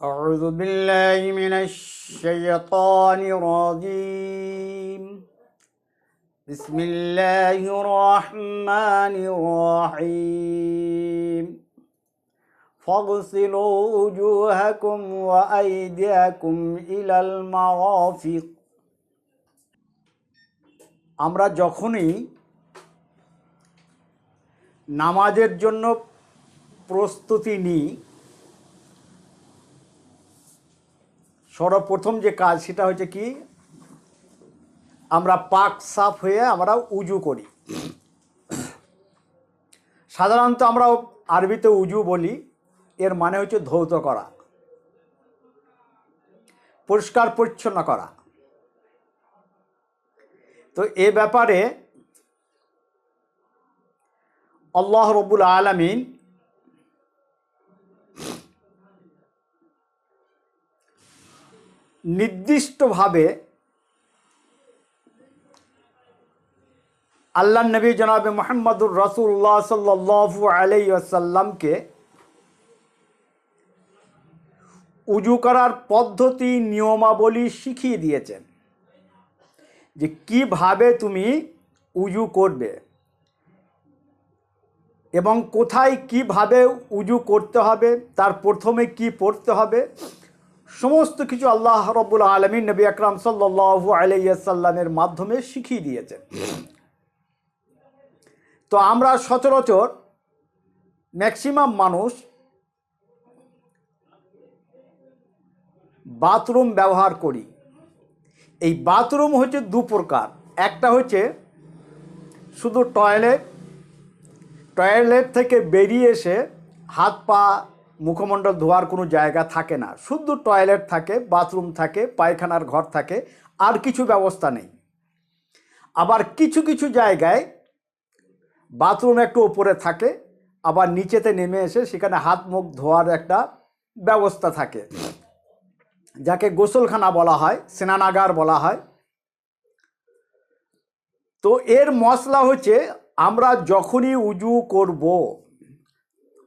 أعوذ بالله من الشيطان الرجيم بسم الله الرحمن الرحيم فاغسلوا وجوهكم وأيديكم إلى المرافق আমরা যখনই নামাজের জন্য প্রস্তুতি নিই সর্বপ্রথম যে কাজ সেটা হচ্ছে কি? আমরা পাক সাফ হয়ে আমরা উজু করি। সাধারণত আমরা আরবিতে উজু বলি, এর মানে হচ্ছে ধৌত করা, পরিষ্কার পরিচ্ছন্ন করা। তো এ ব্যাপারে আল্লাহ রবুল আলমিন নির্দিষ্টভাবে আল্লাহ নবী জনাবে মোহাম্মদুর রসুল্লাহ সাল্লু আলাইসাল্লামকে উজু করার পদ্ধতি, নিয়মাবলী শিখিয়ে দিয়েছেন যে কীভাবে তুমি উজু করবে এবং কোথায় কীভাবে উজু করতে হবে, তার প্রথমে কি পড়তে হবে সমস্ত কিছু আল্লাহ রব্বুল আলমী নবী আকরাম সাল্লু আলাইসাল্লামের মাধ্যমে শিখিয়ে দিয়েছেন। তো আমরা সচরাচর ম্যাক্সিমাম মানুষ বাথরুম ব্যবহার করি। এই বাথরুম হচ্ছে দু প্রকার। একটা হচ্ছে শুধু টয়লেট টয়লেট থেকে বেরিয়ে এসে হাত পা মুখমণ্ডল ধোয়ার কোনো জায়গা থাকে না। শুধু টয়লেট থাকে, বাথরুম থাকে, পায়খানার ঘর থাকে, আর কিছু ব্যবস্থা নেই। আবার কিছু কিছু জায়গায় বাথরুম একটু ওপরে থাকে, আবার নিচেতে নেমে এসে সেখানে হাত মুখ ধোয়ার একটা ব্যবস্থা থাকে। যাকে গোসলখানা বলা হয়, স্নানাগার বলা হয়। তো এর মশলা হচ্ছে, আমরা যখনই উজু করব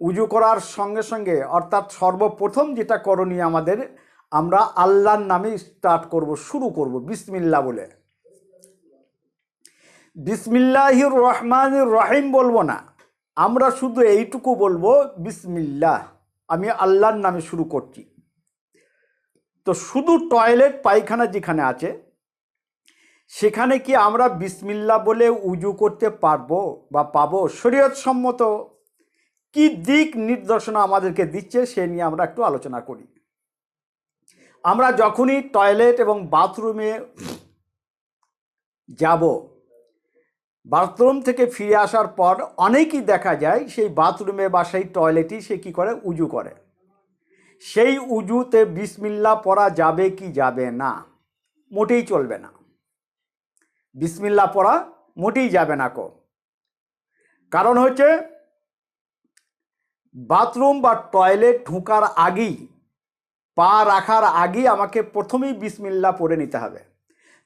উজু করার সঙ্গে সঙ্গে, অর্থাৎ সর্বপ্রথম যেটা করণীয় আমাদের, আমরা আল্লাহর নামে স্টার্ট করব, শুরু করব বিসমিল্লা বলে। বিসমিল্লাহির রহমান রহিম বলব না, আমরা শুধু এইটুকু বলব, বিসমিল্লাহ, আমি আল্লাহর নামে শুরু করছি। তো শুধু টয়লেট, পায়খানা যেখানে আছে, সেখানে কি আমরা বিসমিল্লা বলে উজু করতে পারব বা পাবো? শরীয়ত সম্মত কি দিক নির্দেশনা আমাদেরকে দিচ্ছে সে নিয়ে আমরা একটু আলোচনা করি। আমরা যখনই টয়লেট এবং বাথরুমে যাব, বাথরুম থেকে ফিরে আসার পর অনেকই দেখা যায় সেই বাথরুমে বা সেই টয়লেটই সে কী করে? উজু করে। সেই উজুতে বিসমিল্লা পড়া যাবে কি যাবে না, মোটেই চলবে না। বিসমিল্লা পড়া মোটেই যাবে না কো। কারণ হচ্ছে বাথরুম বা টয়লেট ঢুকার আগেই, পা রাখার আগেই আমাকে প্রথমেই বিসমিল্লা পরে নিতে হবে।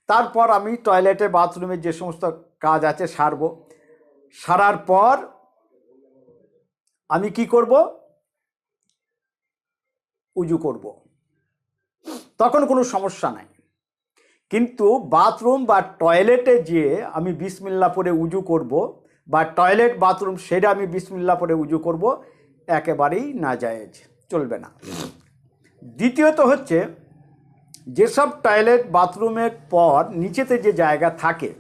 তারপর আমি টয়লেটে, বাথরুমে যে সমস্ত কাজ আছে সারব। সারার পর আমি কি করব? উজু করব। তখন কোনো সমস্যা নাই। কিন্তু বাথরুম বা টয়লেটে যেয়ে আমি বিসমিল্লা পরে উজু করব বা টয়লেট, বাথরুম সেটা আমি বিসমিল্লা পরে উজু করব একেবারেই না জায়েজ চলবে না। দ্বিতীয়ত হচ্ছে, যেসব টয়লেট বাথরুমের পর নিচেতে যে জায়গা থাকে,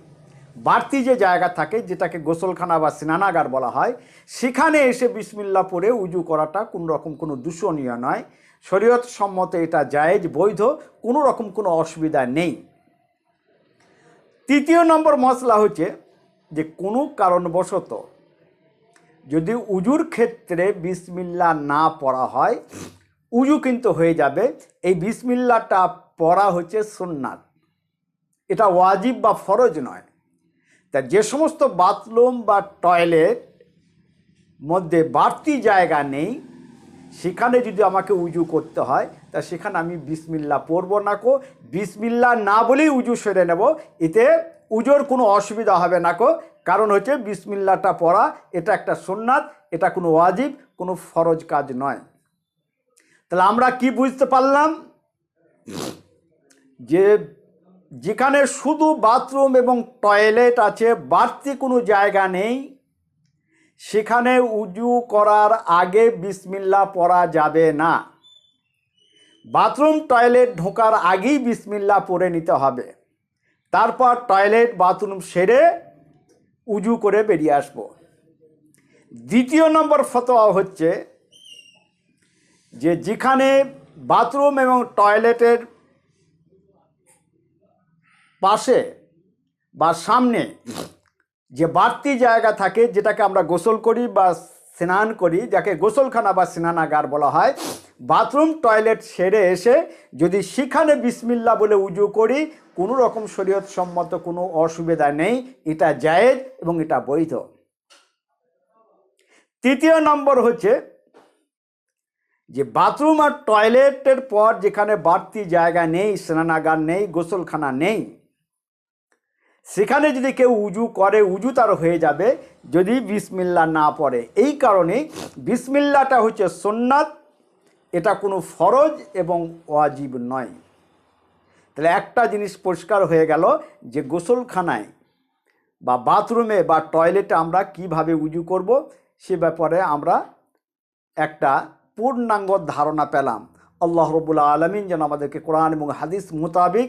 বাড়তি যে জায়গা থাকে, যেটাকে গোসলখানা বা স্নানাগার বলা হয়, সেখানে এসে বিসমিল্লা পরে উজু করাটা কোনো রকম কোনো দূষণীয় নয়। শরীয়ত সম্মত এটা জায়েজ, বৈধ কোনো রকম কোনো অসুবিধা নেই। তৃতীয় নম্বর মশলা হচ্ছে যে কোনো কারণবশত যদি উজুর ক্ষেত্রে বিসমিল্লা না পড়া হয়, উজু কিন্তু হয়ে যাবে। এই বিসমিল্লাটা পড়া হচ্ছে সুন্নাত। এটা ওয়াজিব বা ফরজ নয়। তা যে সমস্ত বাথরুম বা টয়লেট মধ্যে বাড়তি জায়গা নেই, সেখানে যদি আমাকে উজু করতে হয়, তা সেখানে আমি বিসমিল্লা পড়ব না কো। বিসমিল্লা না বলেই উজু সেরে নেব। এতে উজোর কোনো অসুবিধা হবে না কো। কারণ হচ্ছে বিসমিল্লাটা পড়া, এটা একটা সোননাথ এটা কোনো ওয়াজিব, কোনো ফরজ কাজ নয়। তাহলে আমরা কি বুঝতে পারলাম? যে যেখানে শুধু বাথরুম এবং টয়লেট আছে, বাড়তি কোনো জায়গা নেই, সেখানে উজু করার আগে বিসমিল্লা পড়া যাবে না। বাথরুম, টয়লেট ঢোকার আগেই বিসমিল্লা পরে নিতে হবে। তারপর টয়লেট, বাথরুম সেরে উজু করে বেরিয়ে আসব। দ্বিতীয় নম্বর ফতোয়া হচ্ছে যে যেখানে বাথরুম এবং টয়লেটের পাশে বা সামনে যে বাড়তি জায়গা থাকে যেটাকে আমরা গোসল করি বা স্নান করি, যাকে গোসলখানা বা স্নানাগার বলা হয়। বাথরুম, টয়লেট সেরে এসে যদি সেখানে বিসমিল্লা বলে উজু করি, কোনো রকম শরীয়ত সম্মত কোনো অসুবিধা নেই, এটা জায়েজ এবং এটা বৈধ। তৃতীয় নম্বর হচ্ছে যে বাথরুম আর টয়লেটের পর যেখানে বাড়তি জায়গা নেই, স্নানাগার নেই, গোসলখানা নেই সেখানে যদি কেউ উজু করে উজু তার হয়ে যাবে, যদি বিসমিল্লা না পড়ে। এই কারণে বিসমিল্লাটা হচ্ছে সোননাথ এটা কোনো ফরজ এবং ওয়াজিব নয়। তাহলে একটা জিনিস পরিষ্কার হয়ে গেল যে গোসলখানায় বা বাথরুমে বা টয়লেটে আমরা কীভাবে উজু করব, সে ব্যাপারে আমরা একটা পূর্ণাঙ্গ ধারণা পেলাম। আল্লাহ রবুল্লা আলমিন যেন আমাদেরকে কোরআন এবং হাদিস মোতাবিক